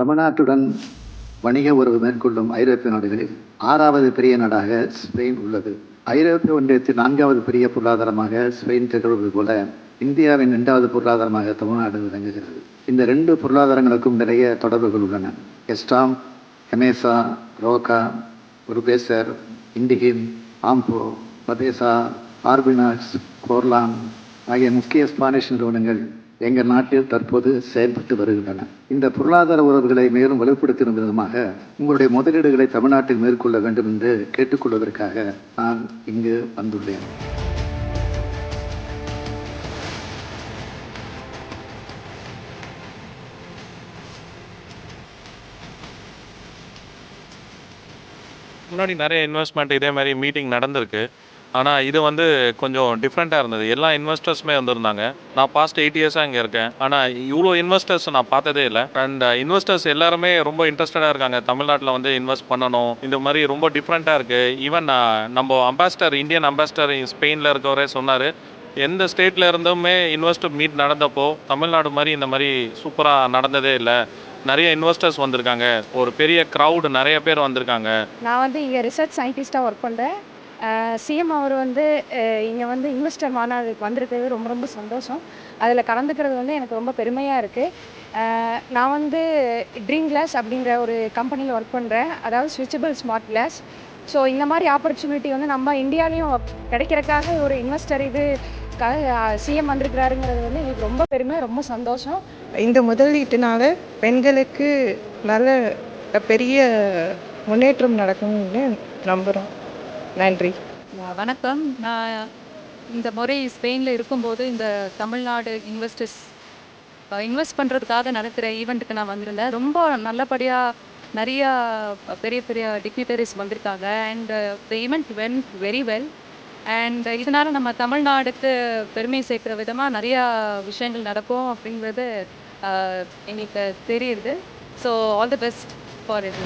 தமிழ்நாட்டுடன் வணிக உறவு மேற்கொள்ளும் ஐரோப்பிய நாடுகளில் ஆறாவது பெரிய நாடாக ஸ்பெயின் உள்ளது. ஐரோப்பிய ஒன்றியத்தின் நான்காவது பெரிய பொருளாதாரமாக ஸ்பெயின் திகழ்வது போல இந்தியாவின் இரண்டாவது பொருளாதாரமாக தமிழ்நாடு விளங்குகிறது. இந்த ரெண்டு பொருளாதாரங்களுக்கும் நிறைய தொடர்புகள் உள்ளன. எஸ்டாம் எமேசா ரோகா குருபேசர் இண்டிகின் ஆம்போ பதேசா ஆர்பினாக்ஸ் கோர்லான் ஆகிய முக்கிய ஸ்பானிஷ் நிறுவனங்கள் எங்கள் நாட்டில் தற்போது செயல்பட்டு வருகின்றன. இந்த பொருளாதார உறவுகளை மேலும் வலுப்படுத்தும் விதமாக உங்களுடைய முதலீடுகளை தமிழ்நாட்டில் மேற்கொள்ள வேண்டும் என்று கேட்டுக்கொள்வதற்காக நான் இங்கு வந்துள்ளேன். முன்னாடி நிறைய இன்வெஸ்ட்மெண்ட் இதே மாதிரி மீட்டிங் நடந்திருக்கு. ஆனால் இது வந்து கொஞ்சம் டிஃப்ரெண்ட்டாக இருந்தது. எல்லா இன்வெஸ்டர்ஸுமே வந்திருந்தாங்க. நான் பாஸ்ட் எயிட் இயர்ஸாக இங்கே இருக்கேன். ஆனால் இவ்வளோ இன்வெஸ்டர்ஸ் நான் பார்த்ததே இல்லை. அண்ட் இன்வெஸ்டர்ஸ் எல்லாருமே ரொம்ப இன்ட்ரெஸ்டடாக இருக்காங்க. தமிழ்நாட்டில் வந்து இன்வெஸ்ட் பண்ணணும். இந்த மாதிரி ரொம்ப டிஃப்ரெண்ட்டாக இருக்குது ஈவன் நம்ம அம்பாஸ்டர் இந்தியன் அம்பாஸ்டர் ஸ்பெயினில் இருக்கவரே சொன்னார். எந்த ஸ்டேட்டில் இருந்துமே இன்வெஸ்டர் மீட் நடந்தப்போ தமிழ்நாடு மாதிரி இந்த மாதிரி சூப்பராக நடந்ததே இல்லை. நிறைய இன்வெஸ்டர்ஸ் வந்திருக்காங்க. ஒரு பெரிய க்ரௌடு நிறைய பேர் வந்திருக்காங்க. நான் வந்து இங்கே ரிசர்ச் சயின்டிஸ்ட்டாக ஒர்க் பண்ணுறேன் சிஎம் அவர் வந்து இங்கே வந்து இன்வெஸ்டர் மாநாடுக்கு வந்திருக்கிறது ரொம்ப ரொம்ப சந்தோஷம். அதில் கலந்துக்கிறது வந்து எனக்கு ரொம்ப பெருமையாக இருக்குது நான் வந்து ட்ரீம் கிளாஸ் அப்படிங்கிற ஒரு கம்பெனியில் ஒர்க் பண்ணுறேன் அதாவது ஸ்விட்சபிள் ஸ்மார்ட் கிளாஸ் ஸோ இந்த மாதிரி ஆப்பர்ச்சுனிட்டி வந்து நம்ம இந்தியாலையும் கிடைக்கிறக்காக ஒரு இன்வெஸ்டர் இது சிஎம் வந்திருக்கிறாருங்கிறது வந்து எனக்கு ரொம்ப பெருமை ரொம்ப சந்தோஷம். இந்த முதலீட்டுனால பெண்களுக்கு நல்ல பெரிய முன்னேற்றம் நடக்கும்னு நம்புகிறோம் நன்றி. வணக்கம். நான் இந்த முறை ஸ்பெயினில் இருக்கும்போது இந்த தமிழ்நாடு இன்வெஸ்டர்ஸ் இன்வெஸ்ட் பண்ணுறதுக்காக நடத்துகிற ஈவெண்ட்டுக்கு நான் வந்திருந்தேன். ரொம்ப நல்லபடியாக நிறையா பெரிய பெரிய டிக்னிட்டரிஸ் வந்திருக்காங்க. And the event went very well and இதனால் நம்ம தமிழ்நாடுக்கு பெருமை சேர்க்குற விதமாக நிறையா விஷயங்கள் நடக்கும் அப்படிங்கிறது எங்களுக்கு தெரியுது. So all the best for it